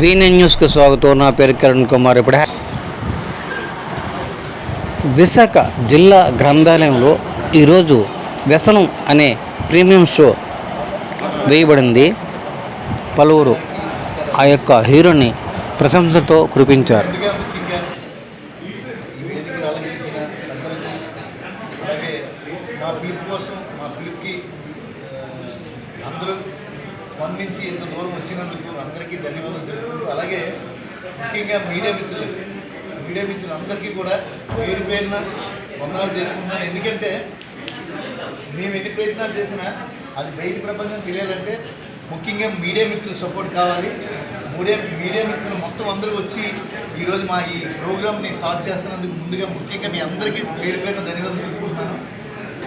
వీనెన్ న్యూస్కి స్వాగతం. నా పేరు కిరణ్ కుమార్. ఇప్పుడు విశాఖ జిల్లా గ్రంథాలయంలో ఈరోజు వ్యసనం అనే ప్రీమియం షో వేయబడింది. పలువురు ఆ యొక్క హీరోని ప్రశంసతో కురిపించారు ముందుగా ముఖ్యంగా ఈ వేదికను అలంకరించిన అందరికీ అలాగే మా పిలుపు కోసం మా పిలుపుకి ఆ, అందరూ నుంచి ఇంత దూరం వచ్చినందుకు అందరికీ ధన్యవాదాలు తెలుపుకుంటూ అలాగే ముఖ్యంగా మీడియా మిత్రులకు మీడియా మిత్రులందరికీ కూడా పేరు పేరున వందనాలు చేసుకుంటున్నాను. ఎందుకంటే మేము ఎన్ని ప్రయత్నాలు చేసినా అది బయట ప్రపంచం తెలియాలంటే ముఖ్యంగా మీడియా మిత్రుల సపోర్ట్ కావాలి. మీడియా మీడియా మిత్రులు మొత్తం అందరూ వచ్చి ఈరోజు మా ఈ ప్రోగ్రామ్ని స్టార్ట్ చేస్తున్నందుకు ముందుగా ముఖ్యంగా మీ అందరికీ పేరు పేరున ధన్యవాదాలు తెలుపుకుంటున్నాను.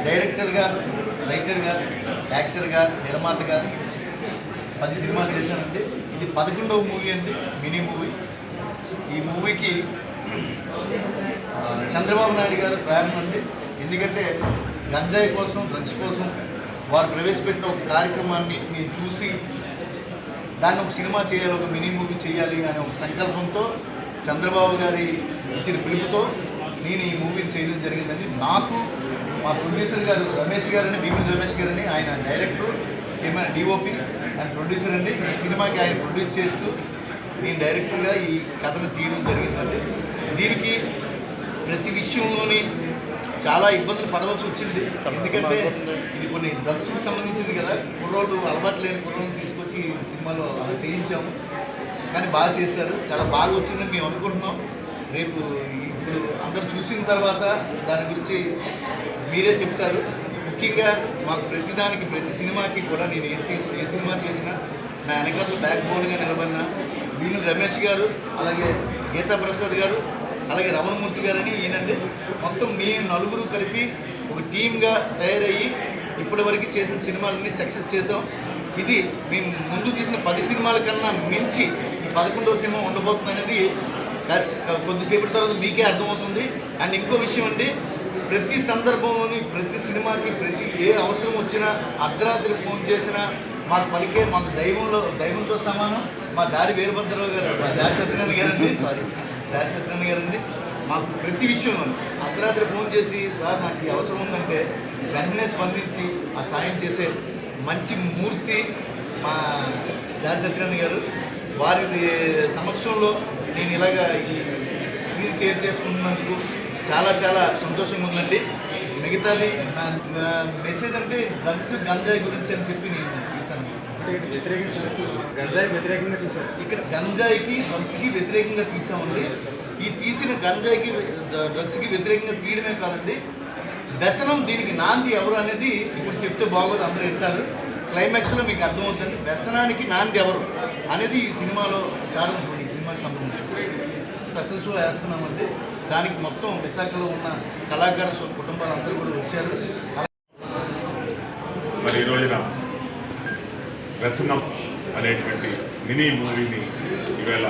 డైరెక్టర్గా రైటర్గా యాక్టర్గా నిర్మాతగా పది సినిమాలు చేశానండి. ఇది పదకొండవ మూవీ అండి మినీ మూవీ. ఈ మూవీకి చంద్రబాబు నాయుడు గారు ప్రారంభం అండి ఎందుకంటే గంజాయి కోసం డ్రగ్స్ కోసం వారు ప్రవేశపెట్టిన ఒక కార్యక్రమాన్ని నేను చూసి దాన్ని ఒక సినిమా చేయాలి ఒక మినీ మూవీ చేయాలి అనే ఒక సంకల్పంతో చంద్రబాబు గారి ఇచ్చిన పిలుపుతో నేను ఈ మూవీని చేయడం జరిగిందండి. నాకు మా ప్రొడ్యూసర్ గారు రమేష్ గారని భీమి రమేష్ గారని ఆయన డైరెక్టర్ కెమెరా డిఓపి ఆయన ప్రొడ్యూసర్ అండి. ఈ సినిమాకి ఆయన ప్రొడ్యూస్ చేస్తూ నేను డైరెక్టర్గా ఈ కథను తీయడం జరిగిందండి. దీనికి ప్రతి విషయంలోని చాలా ఇబ్బందులు పడవలసి వచ్చింది. ఎందుకంటే ఇది కొన్ని డ్రగ్స్కి సంబంధించింది కదా. కుర్రోళ్ళు అలవాటు లేని కుర్రోళ్ళు తీసుకొచ్చి ఈ సినిమాలో అలా చేయించాము. కానీ బాగా చేశారు. చాలా బాగా వచ్చిందని మేము అనుకుంటున్నాం. రేపు ఇప్పుడు అందరు చూసిన తర్వాత దాని గురించి మీరే చెప్తారు. ముఖ్యంగా మాకు ప్రతిదానికి ప్రతి సినిమాకి కూడా నేను ఏ ఏ సినిమా చేసినా నా వెనకతలు బ్యాక్ బోన్గా నిలబడిన భీముల రమేష్ గారు అలాగే గీతా ప్రసాద్ గారు అలాగే రమణమూర్తి గారని ఈయనండి. మొత్తం మీ నలుగురు కలిపి ఒక టీమ్గా తయారయ్యి ఇప్పటివరకు చేసిన సినిమాలన్నీ సక్సెస్ చేసాం ఇది మేము ముందు తీసిన పది సినిమాల కన్నా మించి ఈ పదకొండవ సినిమా ఉండబోతుంది అనేది కొద్దిసేపటి తర్వాత మీకే అర్థమవుతుంది. అండ్ ఇంకో విషయం అండి ప్రతి సందర్భంలోని ప్రతి సినిమాకి ప్రతి ఏ అవసరం వచ్చినా అర్ధరాత్రి ఫోన్ చేసినా మాకు పలికే మాకు దైవంలో దైవంతో సమానం. మా దారి వీరభద్రరావు గారు మా దారి సత్యనారాయణ గారండి సారీ దారి సత్యనారాయణ గారండి. మాకు ప్రతి విషయంలో అర్ధరాత్రి ఫోన్ చేసి సార్ నాకు ఈ అవసరం ఉందంటే వెంటనే స్పందించి ఆ సాయం చేసే మంచి మూర్తి మా దారి సత్యనారాయణ గారు. వారి సమక్షంలో నేను ఇలాగా ఈ స్క్రీన్ షేర్ చేసుకుంటున్నందుకు చాలా చాలా సంతోషంగా ఉందండి. మిగతాది మెసేజ్ అంటే డ్రగ్స్ గంజాయి గురించి అని చెప్పి నేను వ్యతిరేకించినట్టు గంజాయి వ్యతిరేకంగా తీశారు. ఇక్కడ గంజాయికి డ్రగ్స్కి వ్యతిరేకంగా తీసామండి. ఈ తీసిన గంజాయికి డ్రగ్స్కి వ్యతిరేకంగా తీయడమే కాదండి. వ్యసనం దీనికి నాంది ఎవరు అనేది ఇప్పుడు చెప్తే బాగోదు అందరూ వింటారు. క్లైమాక్స్లో మీకు అర్థమవుతుంది వ్యసనానికి నాంది ఎవరు అనేది ఈ సినిమాలో సారాంశం ఈ సినిమాకి సంబంధించి. స్పెషల్ షో వేస్తున్నామండి. దానికి మొత్తం విశాఖలో ఉన్న కళాకార కుటుంబాలందరూ కూడా వచ్చారు. మరి ఈ రోజున వ్యసనం అనేటువంటి మినీ మూవీని ఈవేళ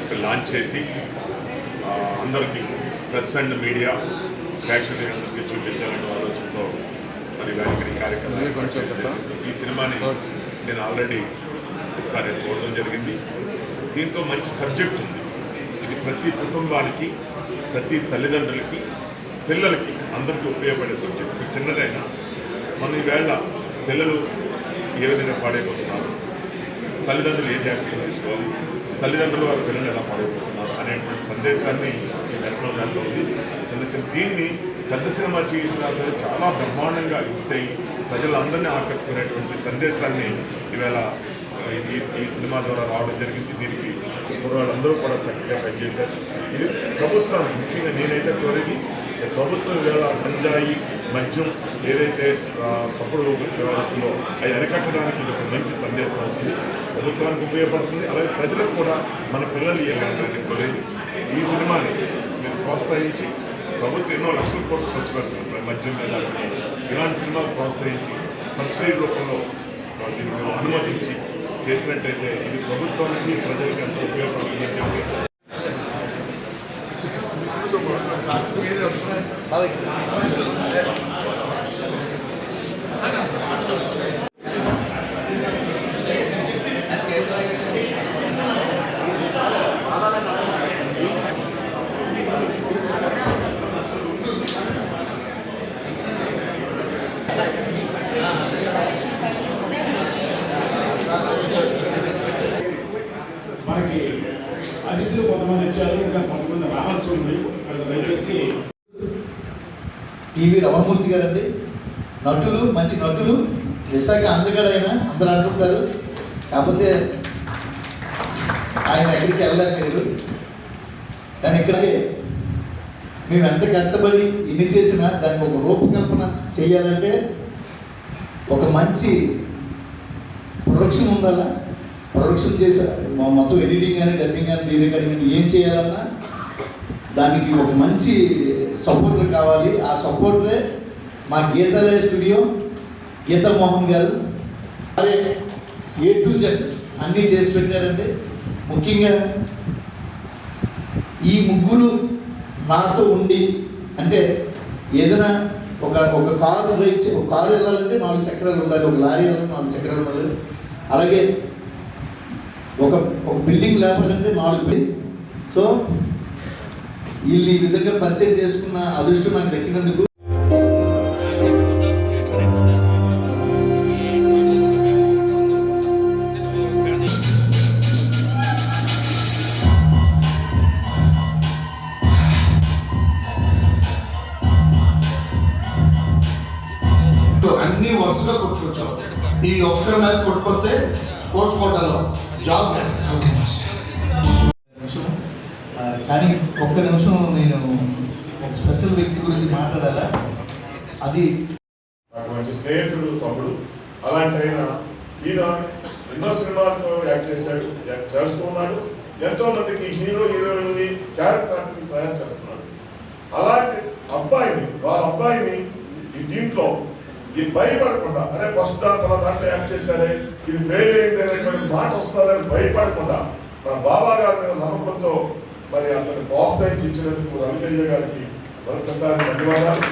ఇక్కడ లాంచ్ చేసి ఆ, అందరికీ ప్రెస్ అండ్ మీడియా ప్రేక్షకులందరికీ చూపించాలనే ఆలోచనతో మరి ఇక్కడ ఈ కార్యక్రమం. ఈ సినిమాని నేను ఆల్రెడీ ఒకసారి చూడడం జరిగింది. దీంట్లో మంచి సబ్జెక్ట్ ఉంది. ప్రతి కుటుంబానికి ప్రతి తల్లిదండ్రులకి పిల్లలకి అందరికీ ఉపయోగపడే సబ్జెక్ట్. ఇది చిన్నదైనా మన ఈవేళ పిల్లలు ఏ విధంగా పాడైపోతున్నారు? తల్లిదండ్రులు ఏ జాగ్రత్తలు తీసుకోవాలి? తల్లిదండ్రులు వారి పిల్లలు ఎలా పాడైపోతున్నారు అనేటువంటి సందేశాన్ని ఈ నేషనల్ దాంట్లో ఉంది. చిన్న సినిమా దీన్ని పెద్ద సినిమా చేసినా సరే చాలా బ్రహ్మాండంగా యుక్తయి ప్రజలందరినీ ఆకట్టుకునేటువంటి సందేశాన్ని ఈవేళ ఈ ఈ సినిమా ద్వారా రావడం జరిగింది దీనికి కుర్రాళ్ళందరూ కూడా చక్కగా పనిచేశారు. ఇది ప్రభుత్వం ముఖ్యంగా నేనైతే కోరేది ప్రభుత్వం వేళ గంజాయి మద్యం ఏదైతే తప్పుడు వ్యవహారంలో అది అరికట్టడానికి ఇది ఒక మంచి సందేశం అవుతుంది. ప్రభుత్వానికి ఉపయోగపడుతుంది. అలాగే ప్రజలకు కూడా మన పిల్లలు ఏ కోరేది. ఈ సినిమాని మీరు ప్రోత్సహించి ప్రభుత్వం ఎన్నో లక్షల కోట్లు ఖర్చు పెడుతుంది మద్యం మీద. ఇలాంటి సినిమాలు ప్రోత్సహించి సబ్సిడీ రూపంలో ఆ, దీనికి అనుమతించి చేసినట్లయితే ఇది ప్రభుత్వానికి ప్రజలకు ఎంతో ఉపయోగపడుతుందని చెప్పి. మీద టీవీ రమణమూర్తి గారు అండి నటులు మంచి నటులు. విశాఖ అందగాడైనా అందరూ అనుకుంటారు. కాకపోతే ఆయన ఎక్కడికి వెళ్ళారు మీరు కానీ ఇక్కడికి మేము ఎంత కష్టపడి ఇన్ని చేసినా దానికి ఒక రూపకల్పన చేయాలంటే ఒక మంచి ప్రొడక్షన్ ఉండాలా? ప్రొడక్షన్ చేసే మా మొత్తం ఎడిటింగ్ కానీ డబ్బింగ్ కానీ రీడింగ్ కానీ ఏం చేయాలన్నా దానికి ఒక మంచి సపోర్టర్ కావాలి. ఆ సపోర్టరే మా గీతలే స్టూడియో గీతా మోహన్ గారు. అదే ఏ టు జెడ్ అన్నీ చేసి పెట్టారండి ముఖ్యంగా ఈ ముగ్గురు నాతో ఉండి అంటే ఏదైనా ఒక ఒక కారు డ్రైవ్ ఒక కారు వెళ్ళాలంటే నాలుగు చక్రాలు ఉండాలి. ఒక లారీ వెళ్ళాలి నాలుగు చక్రాలు ఉండాలి. అలాగే ఒక ఒక బిల్డింగ్ లేపాలంటే నాలుగు సో వీళ్ళు ఈ విధంగా పరిచయం చేసుకున్న అదృష్టం నాకు దక్కినందుకు. అన్ని వరుసగా కొట్టుకొచ్చాం. ఈ ఒక్కరి మ్యాచ్ కొట్టుకొస్తే స్పోర్ట్స్ కోటాలో జాబ్ ఓకే మాస్టర్ కానీ ఒక్క నిమిషం నేను ఒక స్పెషల్ వ్యక్తి గురించి మాట్లాడాలా? అది నాకు మంచి స్నేహితుడు తమ్ముడు. అలాంటి ఆయన ఈయన ఎన్నో సినిమాలతో యాక్ట్ చేశాడు యాక్ట్ ఎంతో మందికి హీరో హీరోయిన్ని క్యారెక్టర్ తయారు చేస్తున్నాడు. అలాంటి అబ్బాయిని వాళ్ళ అబ్బాయిని ఈ దీంట్లో ఈ భయపడకుండా అరే ఫస్ట్ దాంట్లో దాంట్లో యాక్ట్ చేశారే ఇది ఫెయిల్ అయింది అనేటువంటి మాట వస్తుందని భయపడకుండా మన బాబా గారి మీద నమ్మకంతో మరి అతను ప్రోత్సహించినందుకు రవితయ్య గారికి మరొకసారి ధన్యవాదాలు.